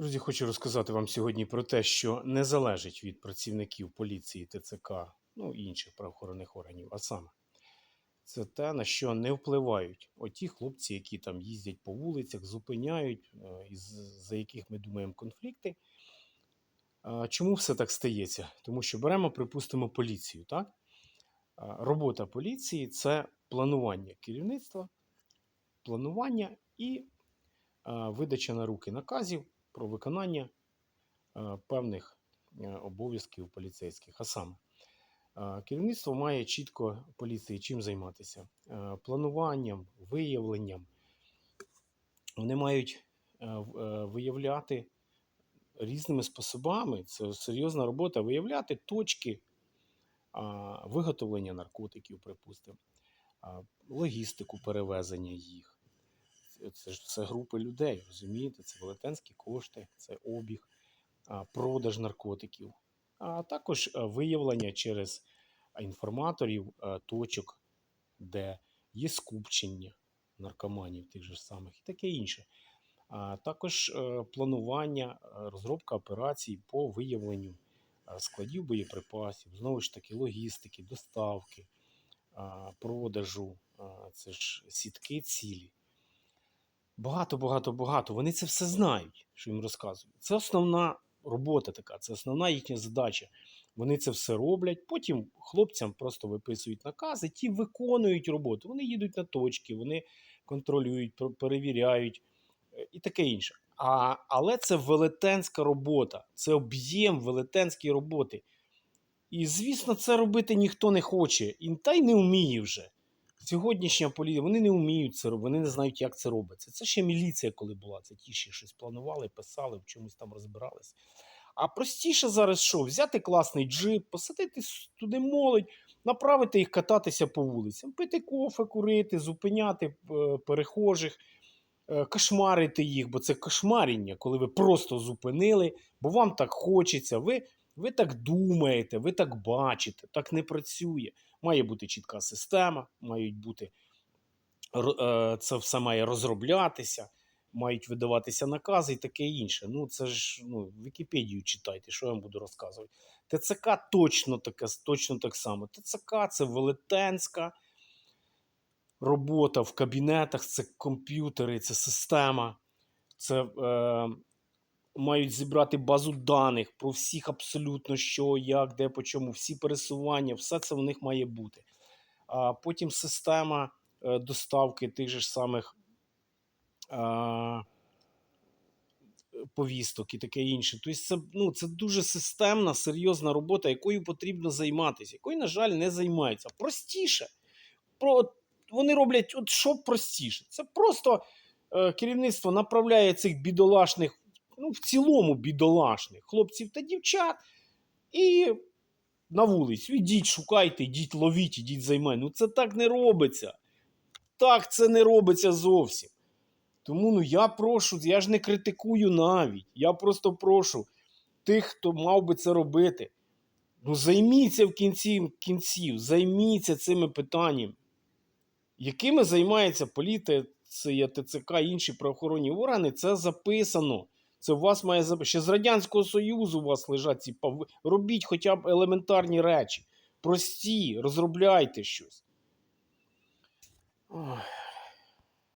Друзі, хочу розказати вам сьогодні про те, що не залежить від працівників поліції, ТЦК, ну і інших правоохоронних органів, а саме це те, на що не впливають оті хлопці, які там їздять по вулицях, зупиняють, е, за яких ми думаємо конфлікти. Чому все так стається? Тому що беремо, припустимо, поліцію. Так? Робота поліції це планування керівництва, планування і видача на руки наказів про виконання певних е, обов'язків поліцейських. А саме, керівництво має чітко поліції чим займатися: Е, плануванням, виявленням. Вони мають е, е, виявляти різними способами. Це серйозна робота виявляти точки виготовлення наркотиків, припустимо, логістику перевезення їх. Це- Це групи людей, розумієте? Це велетенські кошти, це обіг, продаж наркотиків, а також виявлення через інформаторів точок, де є скупчення наркоманів тих же самих і таке інше. А також е, планування, е, розробка операцій по виявленню е, складів боєприпасів, знову ж таки, логістики, доставки, продажу, це ж сітки цілі. Багато, багато, багато. Вони це все знають, що їм розказують. Це основна робота така, це основна їхня задача. Вони це все роблять. Потім хлопцям просто виписують накази, ті виконують роботу. Вони їдуть на точки, вони контролюють, перевіряють е, і таке інше. А, але це велетенська робота, це об'єм велетенської роботи. І, звісно, це робити ніхто не хоче, і та й не вміє вже. Сьогоднішня поліція, вони не вміють це робити, вони не знають, як це робиться. Це ще міліція, коли була. Це ті, що щось планували, писали, в чомусь там розбирались. А простіше зараз що? Взяти класний джип, посадити туди молодь, направити їх кататися по вулицям, пити кофе, курити, зупиняти е, перехожих, е, кошмарити їх, бо це кошмаріння, коли ви просто зупинили, бо вам так хочеться. Ви, ви так думаєте, ви так бачите, так не працює. Має бути чітка система, мають бути е, це все має розроблятися, мають видаватися накази і таке інше. Ну, це ж ну, Вікіпедію читайте, що я вам буду розказувати. ТЦК точно таке, точно так само. ТЦК це велетенська робота в кабінетах, це комп'ютери, це система. Це е, мають зібрати базу даних про всіх абсолютно що, як, де, по чому, всі пересування, все це в них має бути. А потім система е, доставки тих же ж самих а, повісток і таке інше. Тобто це, ну, це дуже системна, серйозна робота, якою потрібно займатися, якою, на жаль, не займаються. Простіше. Про, вони роблять, от що простіше. Це просто е, керівництво направляє цих бідолашних, ну, в цілому бідолашних хлопців та дівчат і на вулицю. Ідіть, шукайте, ідіть, ловіть, ідіть займайте. Ну це так не робиться. Так це не робиться зовсім. Тому ну я прошу, я ж не критикую навіть. Я просто прошу тих, хто мав би це робити. Ну, займіться в кінці кінців, займіться цими питаннями, якими займається поліція, ТЦК інші правоохоронні органи, це записано. Це у вас має ще з Радянського Союзу у вас лежать ці пав... Робіть хоча б елементарні речі. Прості, розробляйте щось. Ой.